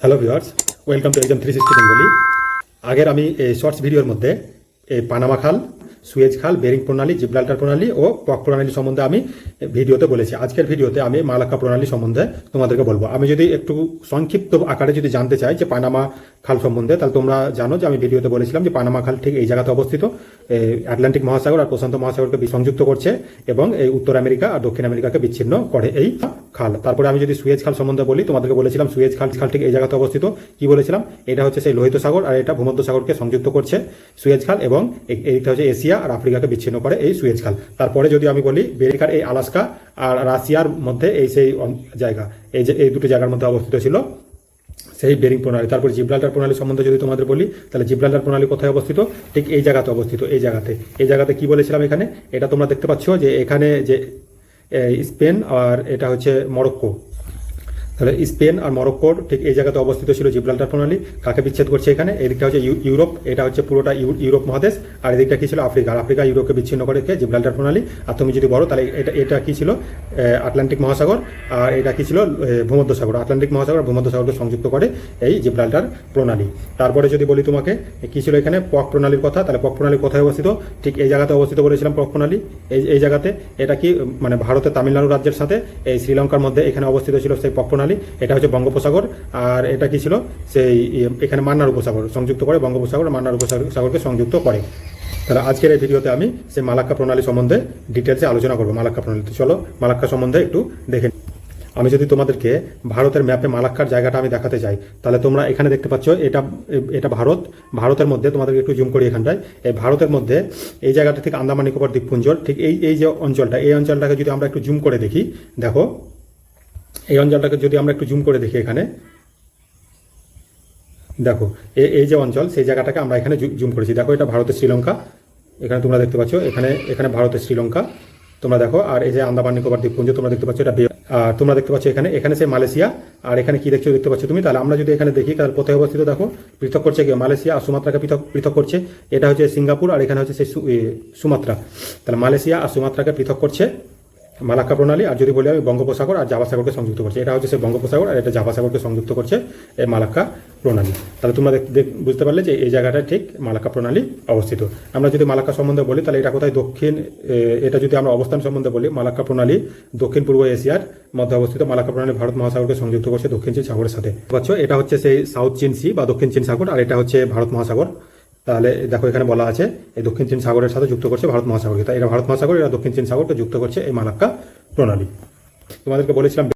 Hello viewers welcome to একজন three sixty Bengali আগের আমি এই শর্টস ভিডিওর মধ্যে এই পানামা খাল সুয়েজ খাল বেরিং প্রণালী জিব্রাল্টার প্রণালী ও পক প্রণালী সম্বন্ধে আমি ভিডিওতে বলেছি। আজকের ভিডিওতে আমি মালাক্কা প্রণালী সম্বন্ধে তোমাদেরকে বলব। আমি যদি একটু সংক্ষিপ্ত আকারে যদি জানতে চাই যে পানামা খাল সম্বন্ধে। তাহলে তোমরা জানো যে আমি ভিডিওতে বলেছিলাম যে পানামা খাল ঠিক এই জায়গাতে অবস্থিত। আটলান্টিক মহাসাগর আর প্রশান্ত মহাসাগরকে সংযুক্ত করছে এবং এই উত্তর আমেরিকা আর দক্ষিণ আমেরিকাকে বিচ্ছিন্ন করে এই খাল। তারপরে আমি যদি সুয়েজ খাল সম্বন্ধে বলি, তোমাদেরকে বলেছিলাম সুয়েজ খাল খাল ঠিক এই জায়গাতে অবস্থিত। কি বলেছিলাম? এটা হচ্ছে সেই লোহিত সাগর আর এটা ভূমধ্য সাগরকে সংযুক্ত করছে সুয়েজ খাল এবং এইটা হচ্ছে এশিয়া আর আফ্রিকাকে বিচ্ছিন্ন করে এই সুয়েজ খাল। তারপরে যদি আমি বলি বেরিকার এই আলাস্কা আর রাশিয়ার মধ্যে এই সেই জায়গা, এই যে এই দুটো জায়গার মধ্যে অবস্থিত ছিল সেই বেরিং প্রণালী। তারপর জিব্রাল্টার প্রণালী সম্বন্ধে যদি তোমাদের বলি, তাহলে জিব্রাল্টার প্রণালী কোথায় অবস্থিত? ঠিক এই জায়গাতে অবস্থিত, এই জায়গাতে। এই জায়গাতে কি বলেছিলাম এখানে? এটা তোমরা দেখতে পাচ্ছ যে এখানে যে স্পেন আর এটা হচ্ছে মরক্কো। তাহলে স্পেন আর মরক্কোর ঠিক এই জায়গাতে অবস্থিত ছিল জিব্রাল্টার প্রণালী। কাকে বিচ্ছেদ করছে এখানে? এদিকটা হচ্ছে ইউ- ইউরোপ এটা হচ্ছে পুরোটা ইউ- ইউরোপ মহাদেশ আর এদিকটা কি ছিল? আফ্রিকা। আর আফ্রিকা ইউরোপকে বিচ্ছিন্ন করে কে জিব্রাল্টার প্রণালী। আর তুমি যদি বলো তাহলে এটা এটা কি ছিল? আটলান্টিক মহাসাগর। আর এটা কি ছিল? এ, ভূমধ্য সাগর আটলান্টিক মহাসাগর আর ভূমধ্য সাগরকে সংযুক্ত করে এই জিব্রাল্টার প্রণালী। তারপরে যদি বলি তোমাকে কি ছিল এখানে? পক প্রণালীর কথা। তাহলে পক প্রণালী কোথায় অবস্থিত? ঠিক এই জায়গাতে অবস্থিত বলেছিলাম পক প্রণালী। এই এই জায়গাতে এটা কি মানে ভারতের তামিলনাড়ু রাজ্যের সাথে এই শ্রীলঙ্কার মধ্যে এখানে অবস্থিত ছিল সেই পক প্রণালী। এটা হচ্ছে বঙ্গোপসাগর আর এটা কি ছিল? সেই ইয়ে, এখানে মান্নার উপসাগর সংযুক্ত করে বঙ্গোপসাগর মান্নার উপসাগর সাগরকে সংযুক্ত করে। তাহলে আজকের এই ভিডিওতে আমি সেই মালাক্কা প্রণালী সম্বন্ধে ডিটেলসে আলোচনা করব মালাক্কা প্রণালী তো চলো মালাক্কা সম্বন্ধে একটু দেখে আমি যদি তোমাদেরকে ভারতের ম্যাপে মালাক্কার জায়গাটা আমি দেখাতে চাই তাহলে তোমরা এখানে দেখতে পাচ্ছ এটা এটা ভারত। ভারতের মধ্যে তোমাদেরকে একটু জুম করি এখানটায়। এই ভারতের মধ্যে এই জায়গাটা থেকে আন্দামান নিকোবর দ্বীপপুঞ্জ ঠিক এই এই যে অঞ্চলটা এই অঞ্চলটাকে যদি আমরা একটু জুম করে দেখি দেখো। এই অঞ্চলটাকে যদি আমরা একটু জুম করে দেখি এখানে। দেখো এই যে অঞ্চল, সেই জায়গাটাকে আমরা এখানে জুম করেছি। দেখো, এটা ভারতের শ্রীলঙ্কা। এখানে তোমরা দেখতে পাচ্ছ, এখানে এখানে ভারতের শ্রীলঙ্কা। তোমরা দেখো, আর এই যে আন্দামান নিকোবর দ্বীপপুঞ্জ, তোমরা দেখতে পাচ্ছ এটা আর তোমরা দেখতে পাচ্ছ এখানে এখানে সে মালয়েশিয়া, আর এখানে কি দেখছ দেখতে পাচ্ছ তুমি? তাহলে আমরা যদি এখানে দেখি, তাহলে কোথায় অবস্থিত দেখো, পৃথক করছে কি? মালয়েশিয়া আর সুমাত্রাকে পৃথক পৃথক করছে। এটা হচ্ছে সিঙ্গাপুর, আর এখানে হচ্ছে সেই সু- সুমাত্রা। তাহলে মালয়েশিয়া আর সুমাত্রাকে পৃথক করছে। মালাক্কা প্রণালী আর যদি বলি আমি বঙ্গোপসাগর আর জাভা সাগরকে সংযুক্ত করছে। এটা হচ্ছে সে বঙ্গোপসাগর আর এটা জাভা সাগরকে সংযুক্ত করছে এই মালাক্কা প্রণালী। তাহলে তোমরা বুঝতে পারলে যে এই জায়গাটা ঠিক মালাক্কা প্রণালী অবস্থিত। আমরা যদি মালাক্কা সম্বন্ধে বলি, তাহলে এটা কোথায়? দক্ষিণ এটা যদি আমরা অবস্থান সম্বন্ধে বলি, মালাক্কা প্রণালী দক্ষিণ পূর্ব এশিয়ার মধ্যে অবস্থিত। মালাক্কা প্রণালী ভারত মহাসাগরকে সংযুক্ত করছে দক্ষিণ চীন সাগরের সাথে। পাচ্ছ এটা হচ্ছে সেই সাউথ চীন সি বা দক্ষিণ চীন সাগর আর এটা হচ্ছে ভারত মহাসাগর। তাহলে দেখো এখানে বলা আছে, এই দক্ষিণ চীন সাগরের সাথে যুক্ত করছে ভারত মহাসাগর। তাই এটা ভারত মহাসাগর, এটা দক্ষিণ চীন সাগরকে যুক্ত করছে এই মালাক্কা প্রণালী। তোমাদেরকে বলেছিলাম